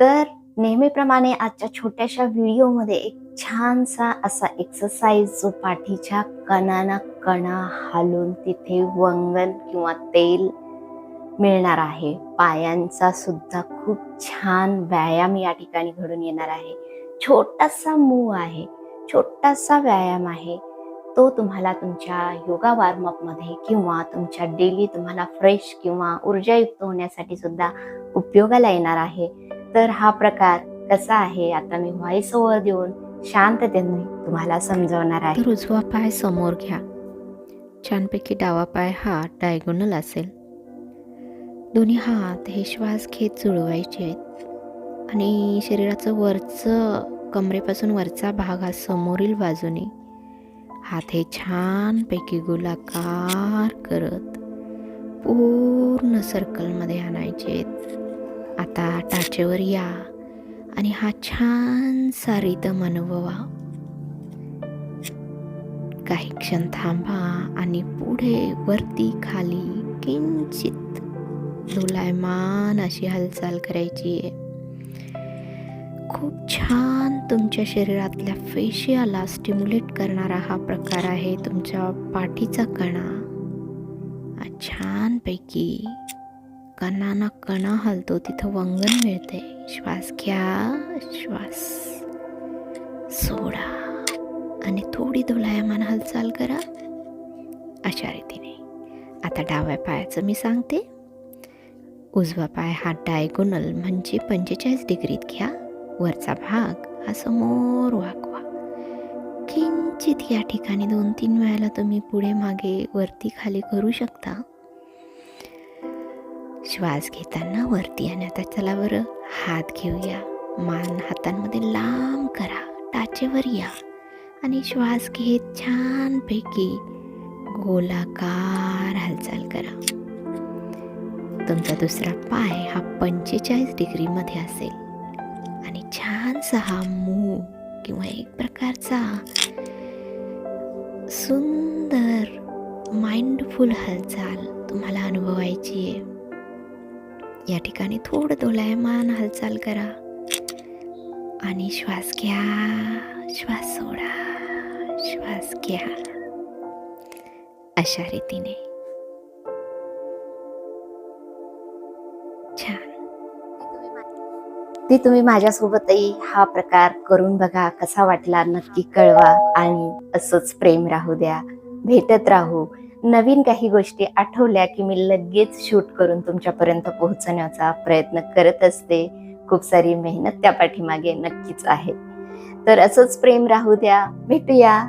तर नेहमीप्रमाणे आजच्या छोट्याशा व्हिडिओमध्ये एक छानसा असा एक्सरसाइज जो पाठीच्या कणाना कणा हालून तिथे वंगण किंवा तेल मिळणार आहे. पायांचा सुद्धा खूप छान व्यायाम या ठिकाणी घडून येणार आहे. छोटासा मूव आहे. छोटासा व्यायाम आहे. तो तुम्हाला तुमच्या योगा वॉर्मअपमध्ये किंवा तुमच्या डेली तुम्हाला फ्रेश किंवा ऊर्जायुक्त होण्यासाठी सुद्धा उपयोगाला येणार आहे. तर हा प्रकार कसा आहे? आता मी व्हॉइस ओव्हर देऊन शांततेने तुम्हाला समजवणार आहे. उजवा पाय समोर घ्या. छानपैकी डावा पाय हा डायगोनल असेल. दोन्ही हात हे श्वास घेत जुळवायचे आहेत. आणि शरीराचं वरचं कमरेपासून वरचा भाग हा समोरील बाजूने. हात हे छानपैकी गोलाकार करत पूर्ण सर्कलमध्ये आणायचे आहेत. आता टाचेवर या आणि हा छानसा रिदम अनुभवा. काही क्षण थांबा आणि पुढे वरती खाली किंचित दोलायमान अशी हालचाल करायची आहे. खूप छान तुमच्या शरीरातल्या फेशियाला स्टिम्युलेट करणारा हा प्रकार आहे तुमच्या पाठीचा कणा. छानपैकी छानपैकी कणाना कणा हलतो तिथं वंगण मिळते. श्वास घ्या श्वास सोडा. आणि थोडी दोलायमान हालचाल करा. अशा रीतीने. आता डाव्या पायाचं मी सांगते. उजवा पाय हा डायगोनल म्हणजे पंचेचाळीस डिग्रीत घ्या. वरचा भाग हा समोर वाकवा. किंचित या ठिकाणी दोन तीन वेळेला तुम्ही पुढे मागे वरती खाली करू शकता. श्वास घेताना वरती आणि आता चला बरं हात घेऊया. मान हातांमध्ये लांब करा. टाचेवर या. आणि श्वास घेत छानपैकी गोलाकार हालचाल करा. तुमचा दुसरा पाय हा पंचेचाळीस डिग्रीमध्ये असेल. आणि छानसा हा मू किंवा एक प्रकारचा सुंदर माइंडफुल हालचाल तुम्हाला अनुभवायची आहे. या ठिकाणी थोडं दोलायमान हालचाल करा. आणि श्वास घ्या. श्वास सोडा. श्वास घ्या. अशा रीतीने. छान. तुम्ही माझ्यासोबतही हा प्रकार करून बघा. कसा वाटला नक्की कळवा. आणि असंच प्रेम राहू द्या. भेटत राहू. नवीन काही गोष्टी आठवल्या की मी लगेच शूट करून तुमच्यापर्यंत पोहोचण्याचा प्रयत्न करत असते. खूप सारी मेहनत त्या पाठीमागे नक्कीच आहे. तर असंच प्रेम राहू द्या. भेटूया.